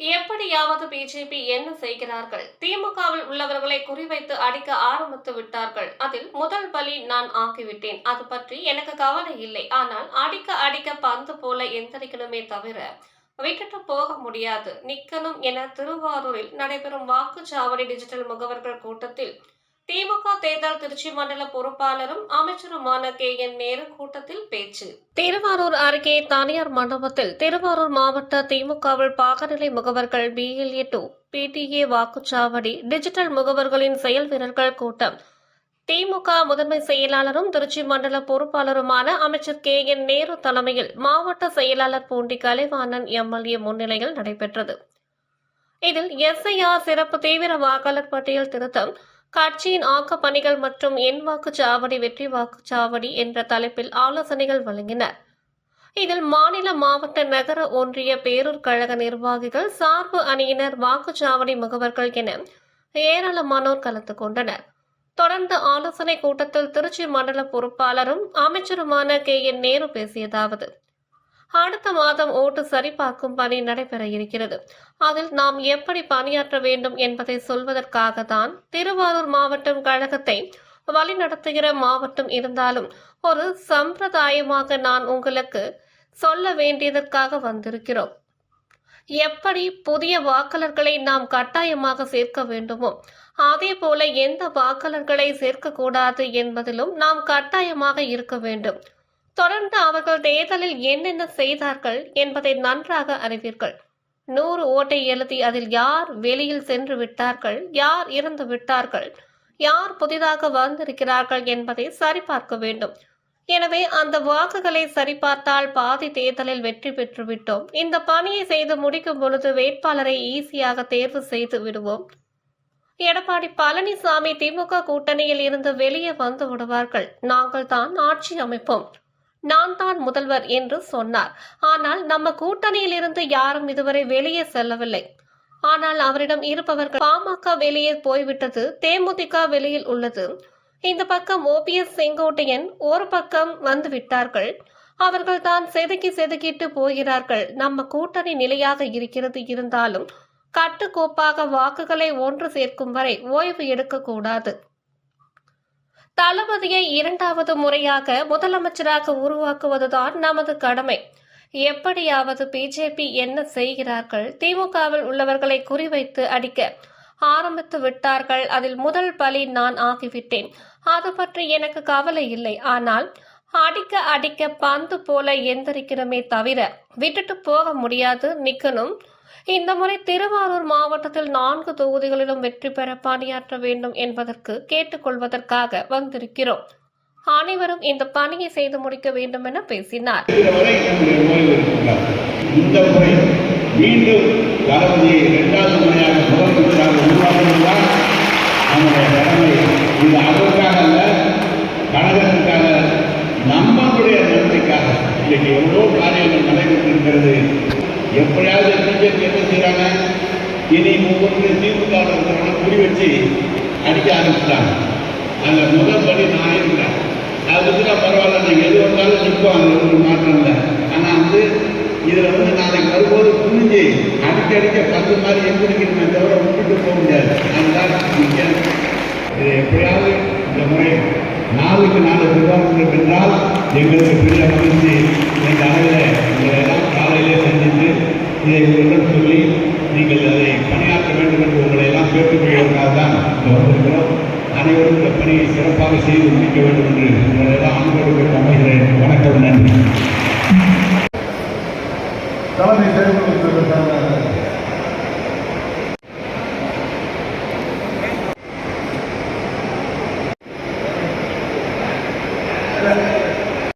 எப்படியாவது பிஜேபி என்ன செய்கிறார்கள்? திமுகவில் உள்ளவர்களை குறிவைத்து அடிக்க ஆரம்பித்து விட்டார்கள். அதில் முதல் பலி நான் ஆக்கிவிட்டேன். அது பற்றி எனக்கு கவலை இல்லை. ஆனால் அடிக்க அடிக்க பந்து போல எந்திரிக்கணுமே தவிர விட்டுட்டு போக முடியாது. நிக்கணும் என திருவாரூரில் நடைபெறும் வாக்குச்சாவடி டிஜிட்டல் முகவர்கள் கூட்டத்தில் திமுக தேர்தல் திருச்சி மண்டல பொறுப்பாளரும் அமைச்சருமான கே என் நேரு கூட்டத்தில் பேச்சு. திருவாரூர் அருகே தனியார் மண்டபத்தில் திருவாரூர் மாவட்ட திமுகவில் பாகநிலை முகவர்கள் பிஎல்ஏ டூ பிடிஏ வாக்குச்சாவடி டிஜிட்டல் முகவர்களின் செயல் வீரர்கள் கூட்டம். திமுக முதன்மை செயலாளரும் திருச்சி மண்டல பொறுப்பாளருமான அமைச்சர் கே என் நேரு தலைமையில் மாவட்ட செயலாளர் பூண்டி கலைவாணன் எம்எல்ஏ முன்னிலையில் நடைபெற்றது. இதில் எஸ்ஐஆர் சிறப்பு தீவிர வாக்காளர் பட்டியல் திருத்தம் கட்சியின் ஆக்க பணிகள் மற்றும் எண் வாக்குச்சாவடி வெற்றி வாக்குச்சாவடி என்ற தலைப்பில் ஆலோசனைகள் வழங்கினர் இதில் மாநில மாவட்ட நகர ஒன்றிய பேரூர் கழக நிர்வாகிகள் சார்பு அணியினர் வாக்குச்சாவடி முகவர்கள் என ஏராளமானோர் கலந்து கொண்டனர். தொடர்ந்து ஆலோசனை கூட்டத்தில் திருச்சி மண்டல பொறுப்பாளரும் அமைச்சருமான கே. என். நேரு பேசியதாவது அடுத்த மாதம் ஓட்டு சரிபார்க்கும் பணி நடைபெற இருக்கிறது. அதில் நாம் எப்படி பணியாற்ற வேண்டும் என்பதை சொல்வதற்காக தான் திருவாரூர் மாவட்டம் கழகத்தை வழிநடத்துகிற மாவட்டம் இருந்தாலும் ஒரு சம்பிரதாயமாக நான் உங்களுக்கு சொல்ல வேண்டியதற்காக வந்திருக்கிறோம். எப்படி புதிய வாக்காளர்களை நாம் கட்டாயமாக சேர்க்க வேண்டுமோ அதே போல எந்த வாக்காளர்களை சேர்க்கக்கூடாது என்பதிலும் நாம் கட்டாயமாக இருக்க வேண்டும். தொடர்ந்து அவர்கள் தேர்தலில் என்னென்ன செய்தார்கள் என்பதை நன்றாக அறிவீர்கள். நூறு ஓட்டை எழுதி அதில் யார் வெளியில் சென்று விட்டார்கள் யார் இறந்து விட்டார்கள் யார் புதிதாக வந்திருக்கிறார்கள் என்பதை சரிபார்க்க வேண்டும். எனவே அந்த வாக்குகளை சரிபார்த்தால் பாதி தேர்தலில் வெற்றி பெற்று விட்டோம். இந்த பணியை செய்து முடிக்கும் பொழுது வேட்பாளரை ஈஸியாக தேர்வு செய்து விடுவோம். எடப்பாடி பழனிசாமி திமுக கூட்டணியில் இருந்து வெளியே வந்து விடுவார்கள். நாங்கள் தான் ஆட்சி அமைப்போம். நான் தான் முதல்வர் என்று சொன்னார். ஆனால் நம்ம கூட்டணியில் இருந்து யாரும் இதுவரை வெளியே செல்லவில்லை. ஆனால் அவரிடம் இருப்பவர்கள் பாமக வெளியே போய்விட்டது தேமுதிக வெளியில் உள்ளது. இந்த பக்கம் ஓபிஎஸ் செங்கோட்டையன் ஒரு பக்கம் வந்து விட்டார்கள். அவர்கள் தான் செதுக்கி செதுக்கிட்டு போகிறார்கள். நம்ம கூட்டணி நிலையாக இருக்கிறது இருந்தாலும் கட்டுக்கோப்பாக வாக்குகளை ஒன்று சேர்க்கும் வரை ஓய்வு எடுக்கக்கூடாது தளபதியை இரண்டாவது முறையாக முதலமைச்சராக உருவாக்குவதுதான் நமது கடமை. எப்படியாவது பிஜேபி என்ன செய்கிறார்கள்? திமுகவில் உள்ளவர்களை குறிவைத்து அடிக்க ஆரம்பித்து விட்டார்கள். அதில் முதல் பலி நான் ஆகிவிட்டேன். அது பற்றி எனக்கு கவலை இல்லை. ஆனால் அடிக்க அடிக்க பந்து போல எந்திரிக்கிறமே தவிர விட்டுட்டு போக முடியாது. நிக்கணும் இந்த முறை திருவாரூர் மாவட்டத்தில் நான்கு தொகுதிகளிலும் வெற்றி பெற பணியாற்ற வேண்டும் என்பதற்கு கேட்டுக்கொள்வதற்காக வந்திருக்கிறோம். அனைவரும் இந்த பணியை செய்து முடிக்க வேண்டும் என பேசினார். இந்த முறை மீண்டும் தளபதியை இரண்டாவது முறையாக முதலமைச்சராக உருவாக்குவதுதான் நம்முடைய கடமை. இந்த அதற்காக அல்ல கழகத்திற்காக நம்மளுடைய நன்மைக்காக. இன்னைக்கு எவ்வளோ காரியங்கள் நடைபெற்றிருக்கிறது எப்படியாவது பிஜேபி என்ன செய்கிறாங்க இனி ஒவ்வொரு திமுக இருக்கிறவங்க குறி வச்சு அடிக்க ஆரம்பிச்சிட்டாங்க. அந்த முதல் படி நான் இருக்கிறேன் அது வந்து நான் பரவாயில்ல நீங்கள் எது வந்தாலும் நிற்போம் அதில் ஒரு மாற்றம் இல்லை. ஆனால் வந்து இதில் வந்து நாளைக்கு வரும்போது புரிஞ்சு அடிக்க அடிக்க பத்து மாதிரி எந்திரிக்கணுமே தவிர விட்டுட்டு போக முடியாது. அதுதான் முக்கியம் எப்படியாவது இந்த முறை நாளுக்கு நாலு நிர்வாகம் என்றால் எங்களுக்கு பெரிய மகிழ்ச்சி இந்த அளவில் உங்களை எல்லாம் காலையிலே சந்தித்து இதை சொல்லி நீங்கள் அதை பணியாற்ற வேண்டும் என்று உங்களை எல்லாம் கேட்டுக்கொள்வதற்காக தான் இங்கே வந்திருக்கிறோம் அனைவரும் இந்த பணியை சிறப்பாக செய்து முடிக்க வேண்டும் என்று உங்களை எல்லாம் அன்போடு அமைகிறேன் வணக்கம் நன்றி. தலைமை செயல்படுத்துவதற்கான